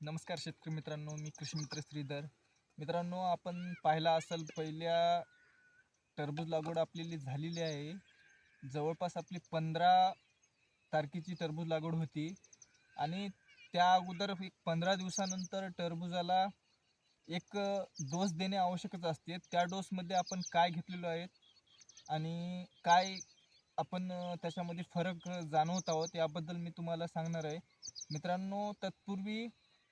नमस्कार शेतकरी मित्रांनो मी कृषी मित्र श्रीधर. मित्रांनो आपण पाहिला असेल पहिल्या टरबूज लागवड आपलेली झालेली आहे. जवळपास आपली पंधरा तारखेची टरबूज लागवड होती. आणि त्या अगोदर एक पंधरा दिवसानंतर टरबूजाला एक डोस देणे आवश्यकच असते. त्या डोसमध्ये आपण काय घेतलेलो आहे आणि काय आपण त्याच्यामध्ये फरक जाणवत आहोत याबद्दल मी तुम्हाला सांगणार आहे. मित्रांनो तत्पूर्वी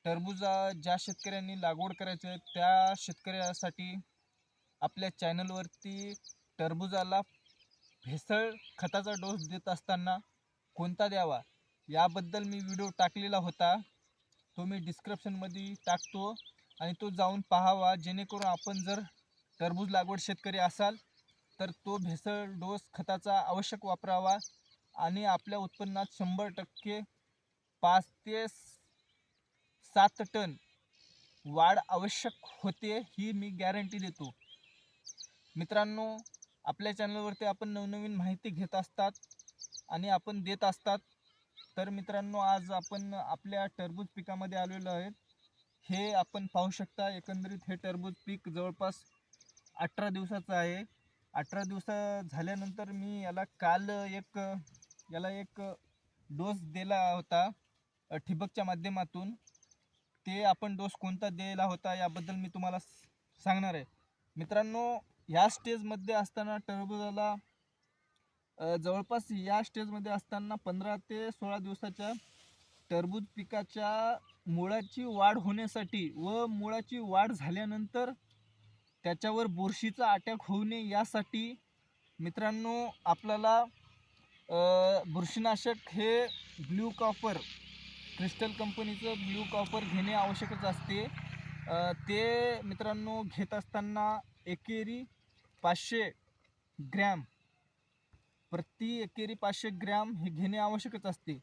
टरबूजा ज्या शेतकऱ्यांनी लागवड करायचं आहे त्या शेतकऱ्यासाठी आपल्या चॅनलवरती टरबुजाला भेसळ खताचा डोस देत असताना कोणता द्यावा याबद्दल मी व्हिडिओ टाकलेला होता. तो मी डिस्क्रिप्शनमध्ये टाकतो आणि तो जाऊन पाहावा. जेणेकरून आपण जर टरबूज लागवड शेतकरी असाल तर तो भेसळ डोस खताचा आवश्यक वापरावा आणि आपल्या उत्पन्नात शंभर टक्के पाच ते सात टन वाढ आवश्यक होते ही मी गॅरंटी देतो. मित्रांनो आपल्या चॅनलवरती आपण नवनवीन माहिती घेत असतात आणि आपण देत असतात तर मित्रांनो आज आपण आपल्या टरबूज पिकामध्ये आलेलो आहेत हे आपण पाहू शकता एकंदरीत हे टरबूज पीक जवळपास अठरा दिवसाचं आहे. अठरा दिवस झाल्यानंतर मी याला काल एक याला एक डोस दिला होता ठिबकच्या माध्यमातून. ते आपण डोस कोणता द्यायला होता याबद्दल मी तुम्हाला सांगणार आहे. मित्रांनो ह्या स्टेजमध्ये असताना टरबुजाला जवळपास या स्टेजमध्ये असताना पंधरा ते सोळा दिवसाच्या टरबूज पिकाच्या मुळाची वाढ होण्यासाठी व मुळाची वाढ झाल्यानंतर त्याच्यावर बुरशीचा अटॅक होऊ नये यासाठी मित्रांनो आपल्याला बुरशीनाशक हे ब्ल्यू कॉपर क्रिस्टल कंपनीचं ब्ल्यू कॉपर घेणे आवश्यकच असते. ते मित्रांनो घेत असताना एकेरी पाचशे ग्रॅम प्रति एकेरी पाचशे ग्रॅम हे घेणे आवश्यकच असते.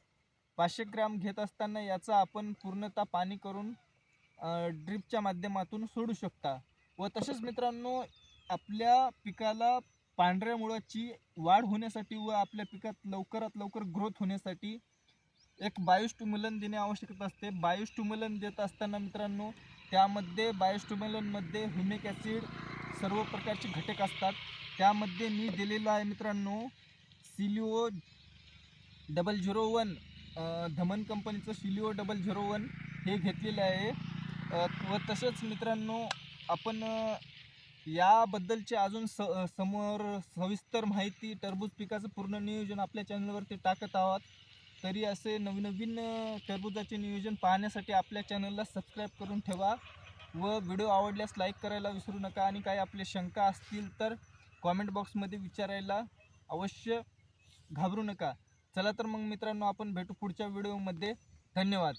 पाचशे ग्रॅम घेत असताना याचा आपण पूर्णतः पाणी करून ड्रिपच्या माध्यमातून सोडू शकता. व तसेच मित्रांनो आपल्या पिकाला पांढऱ्या मुळाची वाढ होण्यासाठी व आपल्या पिकात लवकरात लवकर ग्रोथ होण्यासाठी एक बायोस्टिम्युलन देणे आवश्यक असते. बायोस्टिम्युलन देत असताना मित्रांनो त्यामध्ये बायोस्टिम्युलनमध्ये ह्युमिक ॲसिड सर्व प्रकारचे घटक असतात. त्यामध्ये मी दिलेलं आहे मित्रांनो सिलिओ डबल झिरो वन धमन कंपनीचं सिलिओ डबल झिरो वन हे घेतलेलं आहे. व तसेच मित्रांनो आपण याबद्दलचे अजून स समोर सविस्तर माहिती टरबूज पिकाचं पूर्ण नियोजन आपल्या चॅनलवरती टाकत आहोत. तरी असे नवनवीन टरबुजाचे नियोजन पाहण्यासाठी आपल्या चॅनलला सबस्क्राईब करून ठेवा व व्हिडिओ आवडल्यास लाईक करायला विसरू नका आणि काही आपले शंका असतील तर कॉमेंट बॉक्समध्ये विचारायला अवश्य घाबरू नका. चला तर मग मित्रांनो आपण भेटू पुढच्या व्हिडिओमध्ये. धन्यवाद.